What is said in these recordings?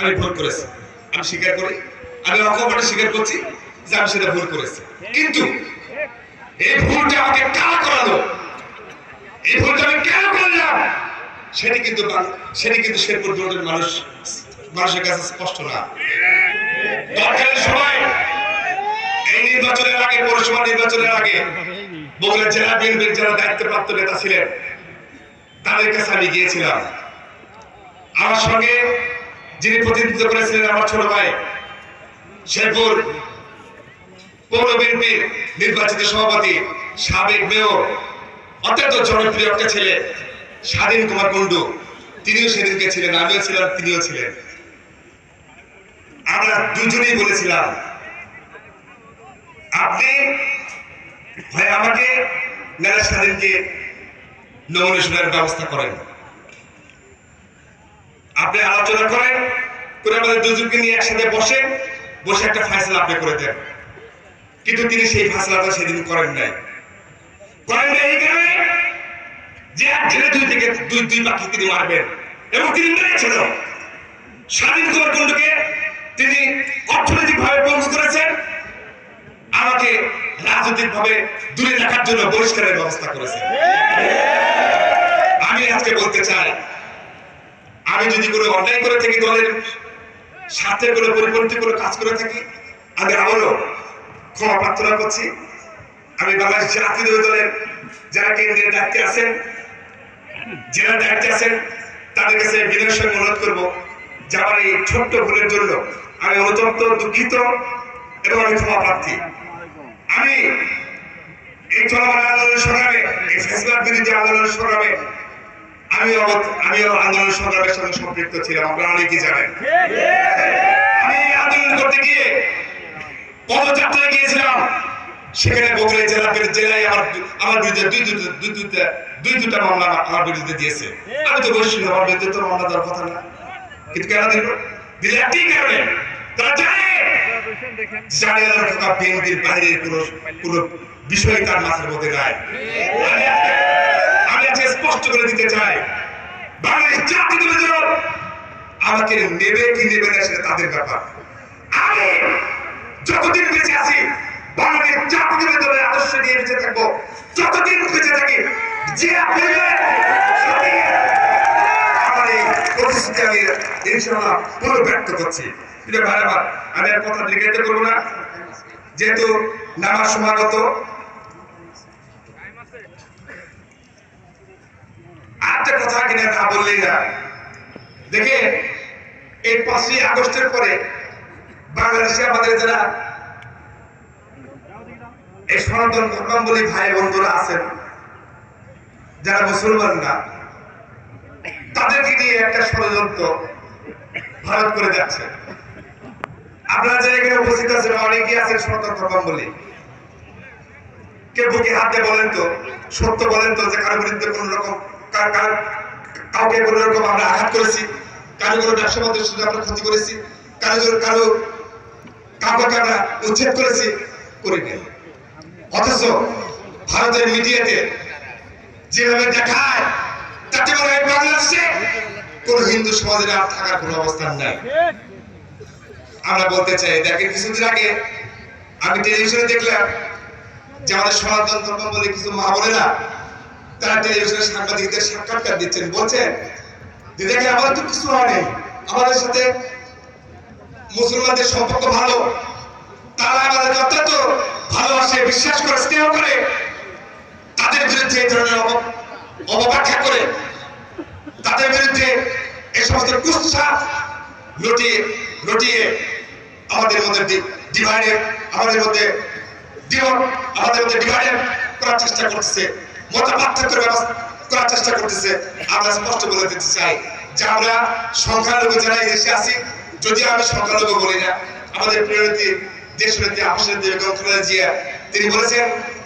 আমি ভুল করেছি। আমি স্বীকার করি। আমি অকপটে স্বীকার করছি যে আমি সেটা ভুল করেছি। কিন্তু এই ভুলটা আমাকে কারা করালো। এই ভুলটা আমি কেন করলাম? সেটি কিন্তু সেটি কিন্তু শেরপুর রোডের মানুষ মানুষের কাছে স্পষ্ট না। দরকারের সময় এই নির্বাচনের আগে, পৌরসভা নির্বাচনের আগে বগুড়া জেলা বিএনপির যারা দায়িত্বপ্রাপ্ত নেতা ছিলেন, তাদের কাছে আমি গিয়েছিলাম। আমার সঙ্গে যিনি প্রতিনিধিত্ব করেছিলেন আমার ছোট ভাই শেরপুর পৌর বিএনপির নির্বাচিত সভাপতি, সাবেক মেয়র, অত্যন্ত জনপ্রিয় একটা ছেলে, স্বাধীন কুমার কুণ্ডু। তিনিও সেদিনকে ছিলেন, আমিও ছিলাম, তিনিও ছিলেন। আমরা দুজনেই বলেছিলাম, আপনি হয় আমাকে মেলা স্বাধীনকে নমিনেশনের ব্যবস্থা করেন। আপনি আলোচনা করেন, করে আমাদের দুজনকে নিয়ে একসাথে বসেন, বসে একটা ফয়সলা আপনি করে দেন। কিন্তু তিনি সেই ফয়সলাটা সেদিন করেন নাই। করেন নাই কারণে যে এক ছেলে দুই থেকে দুই দুই পাখি তিনি মারবেন এবং তিনি মেরেছিল স্বাধীন কুমার কুণ্ডুকে তিনি অর্থনৈতিক ভাবে পঙ্গু করেছেন, আমাকে রাজনৈতিক ভাবে দূরে রাখার জন্য বহিষ্কারের ব্যবস্থা করেছেন আমি আজকে বলতে চাই আমি অন্যায় করে থাকি দলের স্বার্থের পরিপন্থী কাজ করে থাকি আমি ক্ষমা প্রার্থনা করছি। আমি বাংলাদেশ জাতীয় দলের যারা কেন্দ্রের দায়িত্বে আছেন দায়িত্বে আছেন, তাদের কাছে সঙ্গে অনুরোধ করব এই ছোট্ট ভুলের জন্য আমি অনুতপ্ত, দুঃখিত এবং আমি ক্ষমা প্রার্থী। আমি এই চলমান আন্দোলনের সংগ্রামে, এই আন্দোলনের সংগ্রামে আমিও আমিও আন্দোলন সংগ্রামের সম্পৃক্ত ছিলাম। আপনারা জানেন। আমি আন্দোলন করতে গিয়ে পদযাত্রায় গিয়েছিলাম। সেখানে বগুড়া জেলা জেলায় আমার আমার বিরুদ্ধে দুই দুটো দুই দুই দুটা মামলা আমার বিরুদ্ধে দিয়েছে। আমি তো বলছি, আমার বিরুদ্ধে তো মামলা দেওয়ার কথা না। কিন্তু কেন দিল? দিলে একটি কারণে। তারা জানে। বাইরের কোনো কোনো বিষয় তার মাথার মধ্যে নাই। স্পষ্ট করে দিতে চাই বাংলাদেশ জাতীয় দল আমাকে নেবে কি নেবে না সেটা তাদের ব্যাপার। আমি যতদিন বেঁচে আছি বাংলাদেশ জাতীয় দলের আদর্শ নিয়ে বেঁচে থাকব। যতদিন বেঁচে থাকি, যে আপনি আমার এই প্রতিশ্রুতি আমি ইনশাআল্লাহ পুরো ব্যক্ত করছি। ভাই আমার, আমি আর কথা দীর্ঘায়িত করব না। যেহেতু নামার সমাগত আরেকটা কথা কিনা না বললেই না। দেখে এই পাঁচই আগস্টের পরে বাংলাদেশে আমাদের যারা এই সনাতন ধর্মাবলী ভাই বন্ধুরা আছেন, যারা মুসলমান না, তাদেরকে নিয়ে একটা ষড়যন্ত্র ভারত করে যাচ্ছে। আপনারা যে এখানে উপস্থিত আছেন, অনেকেই আছেন সনাতন ধর্মাবলী কে বুকে হাত বলেন তো, সত্য বলেন তো যে কারও বিরুদ্ধে কোন রকম কাউকে কোন রকম আমরা আঘাত করেছি, কারও কোনো ব্যবসা বাণিজ্যের সাথে আমরা ক্ষতি করেছি, কারও কারও কাউকে আমরা উচ্ছেদ করেছি করি নাই অথচ ভারতের মিডিয়াতে যেভাবে দেখায়, তাতে মনে হয় বাংলাদেশে কোন হিন্দু সমাজের আর থাকার কোনো অবস্থান নাই। আমরা বলতে চাই, দেখেন কিছুদিন আগে আমি টেলিভিশনে দেখলাম যে আমাদের সনাতন ধর্ম বলে কিছু মা বোনেরা তারা টেলিভিশনে সাংবাদিকদের সাক্ষাৎকার দিচ্ছেন, বলছেন যে দেখে আমাদের তো কিছু হয় নাই। আমাদের সাথে মুসলমানদের সম্পর্ক ভালো। তারা আমাদেরকে অত্যন্ত ভালোবাসে, বিশ্বাস করে, স্নেহ করে। তাদের বিরুদ্ধে এই ধরনের অবব্যাখ্যা করে তাদের বিরুদ্ধে এই সমস্ত কুৎসা লুটিয়ে, লটিয়ে আমাদের মধ্যে ডিভাইডে আমাদের মধ্যে আমাদের মধ্যে ডিভাইডেড করার চেষ্টা করতেছে। মত পার্থক্যের করার চেষ্টা করতেছে। আমরা স্পষ্ট বলে দিতে চাই যে আমরা সংখ্যালঘু যারা দেশে আছি, যদি আমি সংখ্যালঘু বলি না, আমাদের প্রিয়নীতি আবাসের বেগম খালেদা জিয়া, তিনি বলেছেন,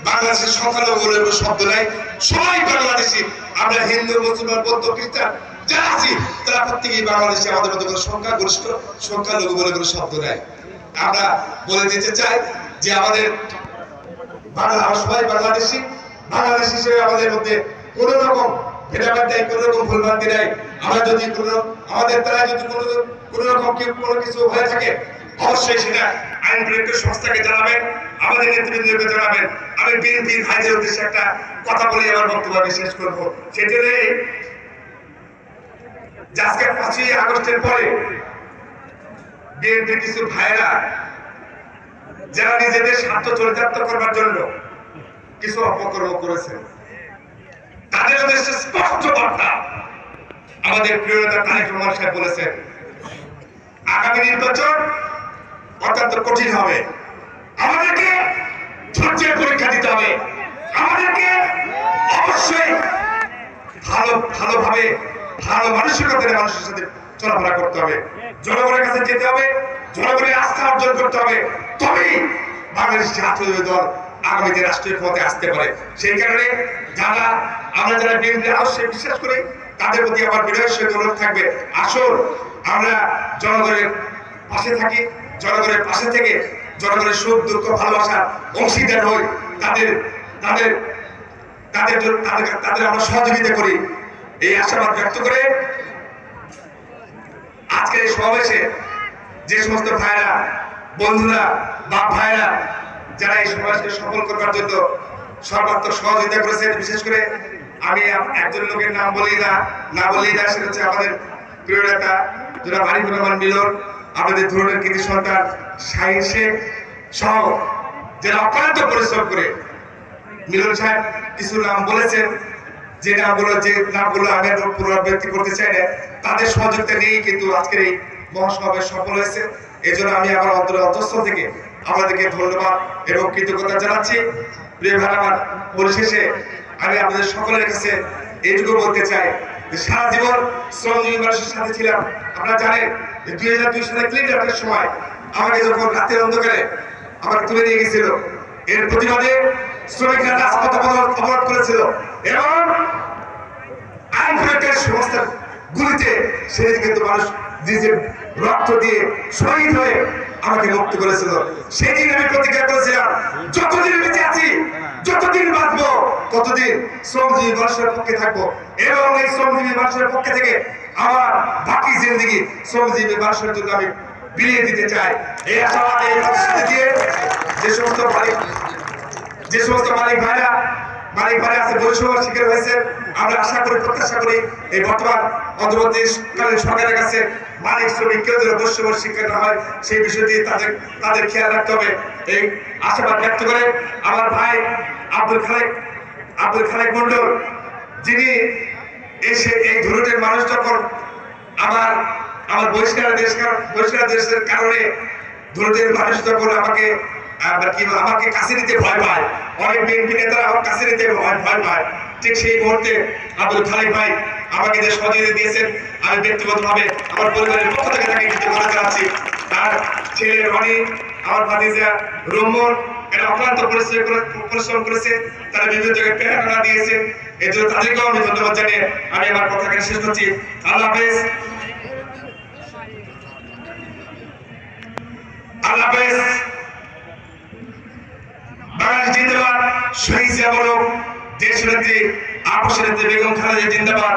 বাংলাদেশের সংখ্যালঘু বলে কোনো শব্দ নাই। সবাই বাংলাদেশি। আমরা হিন্দু, মুসলমান, বৌদ্ধ, খ্রিস্টান, যারা আছি, তারা প্রত্যেকেই বাংলাদেশে। আমাদের মধ্যে কোনো সংখ্যা গরিষ্ঠ সংখ্যালঘু বলে কোনো শব্দ নাই। আমরা বলে দিতে চাই যে আমাদের বাংলা সবাই বাংলাদেশি বাংলাদেশ হিসেবে আমাদের মধ্যে কোন রকম কোন রকম ভুলভ্রান্তি নাই। যদি কোন, আমাদের কোনো রকম সেটা কথা বলে শেষ করব। যে আজকে পাঁচই আগস্টের পরে বিএনপির কিছু ভাইরা যারা নিজেদের স্বার্থ চরিতার্থ করবার জন্য কিছু অপকর্ম করেছে। তাদের উদ্দেশ্যে স্পষ্ট বার্তা। আমাদের প্রিয় নেতা তারেক রহমান সাহেব বলেছেন, আগামী নির্বাচন অত্যন্ত কঠিন হবে। আমাদেরকে ধৈর্যের পরীক্ষা দিতে হবে। আমাদেরকে অবশ্যই ভালো, ভালোভাবে, ভালো মানসিকতার মানুষের সাথে চলাফেরা করতে হবে। জনগণের কাছে যেতে হবে, জনগণের আস্থা অর্জন করতে হবে। তবেই বাংলাদেশ জাতীয় দল আগামীতে রাষ্ট্রীয় পথে আসতে পারে, সেই কারণে যারা আমরা যারা বিএনপি অবশ্যই বিশ্বাস করি তাদের প্রতি আমার বিনয়ের সহিত অনুরোধ থাকবে। আসুন, আমরা জনগণের পাশে থাকি, জনগণের পাশে থেকে জনগণের সুখ, দুঃখ, ভালোবাসা অংশীদার হই। তাদের তাদের তাদের তাদের তাদের আমরা সহযোগিতা করি। এই আশাবাদ ব্যক্ত করে আজকের এই সমাবেশে যে সমস্ত ভাইরা বন্ধুরা, বাপ ভাইরা যারা এই সমাবেশকে সফল করবার জন্য সর্বাত্মক সহযোগিতা করেছেন, বিশেষ করে আমি একজন লোকের নাম বলি না না বলেই না, সেটা হচ্ছে আমাদের প্রিয় নেতা যারা মারিফুর রহমান মিলন, আমাদের ধরনের কৃতি সন্তান শাহিন শেখ সহ যারা অক্লান্ত পরিশ্রম করে মিলন সাহেব কিছু নাম বলেছেন, যে নামগুলো যে নামগুলো আমি পুনরাবৃত্তি করতে চাই না, তাদের সহযোগিতা নিয়েই কিন্তু আজকের এই মহাসমাবেশ সফল হয়েছে। এই আমি আমার অন্তর অন্তঃস্থল থেকে আপনাদেরকে ধন্যবাদ এবং কৃতজ্ঞতা জানাচ্ছি। প্রিয় ভাই পরিশেষে আমি আপনাদের সকলের কাছে এইটুকু বলতে চাই সারা জীবন শ্রমজীবী মানুষের সাথে ছিলাম। আপনারা জানেন যে দুই হাজার দুই সালে ক্লিন রাতের সময় আমাকে যখন রাতের অন্ধকারে আমাকে তুলে নিয়ে গেছিল, এর প্রতিবাদে শ্রমিকরা রাজপথ অবরোধ করেছিল এবং আইন প্রয়োগের সংস্থার গুলিতে সেই কিন্তু মানুষ নিজের রক্ত দিয়ে শহীদ হয়ে আমাকে মুক্ত করেছিল। সেই দিন আমি প্রতিজ্ঞা করেছিলাম, যতদিন বেঁচে আছি, যতদিন বাঁচবো, ততদিন শ্রমজীবী মানুষের পক্ষে থাকব। এবং এই শ্রমজীবী মানুষের পক্ষে থেকে আমার বাকি জিন্দগি শ্রমজীবী মানুষের জন্য আমি বিলিয়ে দিতে চাই। এই আশাবাদ, এই প্রতিশ্রুতি দিয়ে যে সমস্ত মালিক, যে সমস্ত মালিক ভাইরা মালিক ভাইরা আছে, বৈষম্যের শিকার হয়েছে, আমরা আশা করি, প্রত্যাশা করি এই বর্তমান অন্তর্বর্তীকালীন সরকারের কাছে মালিক শ্রমিক কেউ যেন বৈষম্যের শিকার না হয়, সেই বিষয়টি তাদের তাদের খেয়াল রাখতে হবে। এই আশাবাদ ব্যক্ত করে আমার ভাই আব্দুল খালেক আব্দুল খালেক মন্ডল যিনি এসে এই ধুরুটের মানুষ যখন আমার আমার বহিষ্কার দেশ, বহিষ্কার দেশের কারণে ধুরুটের মানুষ যখন আমাকে আমাকে কাছে নিতে ভয় পায়, অনেক বিএনপি নেতারা আমার কাছে নিতে ভয় ভয় পায়, ঠিক সেই মুহূর্তে আব্দুল খালিক ভাই আমাকে যে সহযোগিতা দিয়েছেন, আমি ব্যক্তিগতভাবে আমার পরিবারের পক্ষ থেকে তাকে কৃতজ্ঞতা জানাচ্ছি। তার ছেলে রনি আমার ভাতিজা রোমন এরা অক্লান্ত পরিশ্রম করে পরিশ্রম করেছে, তারা বিভিন্ন জায়গায় প্রেরণা দিয়েছে। এই জন্য তাদেরকেও আমি ধন্যবাদ জানিয়ে আমি আমার কথা শেষ করছি। আল্লাহ হাফেজ। জিন্দাবাদ, শহীদ জিয়াবরক দেশ নেত্রী বেগম খালেদা জিন্দাবাদ।